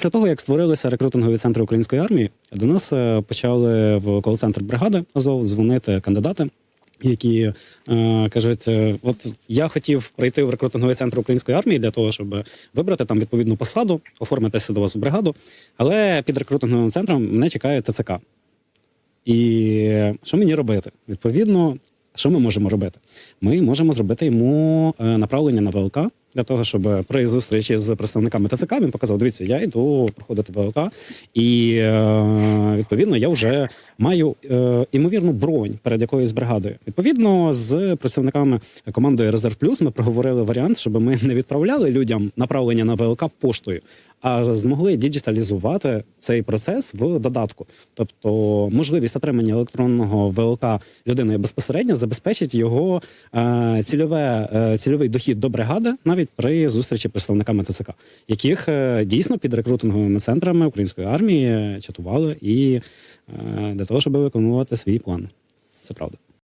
Після того, як створилися рекрутингові центри української армії, до нас е, почали в кол-центр бригади Азов дзвонити кандидати. Які е, кажуть, е, от я хотів прийти в рекрутинговий центр української армії для того, щоб вибрати там відповідну посаду, оформитися до вас у бригаду. Але під рекрутинговим центром мене чекає ТЦК. І що мені робити? Відповідно, що ми можемо робити? Ми можемо зробити йому е, направлення на ВЛК для того, щоб при зустрічі з представниками ТЦК він показав: дивіться, я йду проходити ВЛК, і е, відповідно я вже маю е, імовірну бронь перед якоюсь бригадою. Відповідно, з представниками командою Резерв Плюс ми проговорили варіант, щоб ми не відправляли людям направлення на ВЛК поштою, а змогли діджиталізувати цей процес в додатку. Тобто можливість отримання електронного ВЛК людиною безпосередньо забезпечить його е, цільове, е, цільовий дохід до бригади навіть при зустрічі представниками ТЦК, яких е, дійсно під рекрутинговими центрами української армії чатували і е, для того, щоб виконувати свій план. Це правда.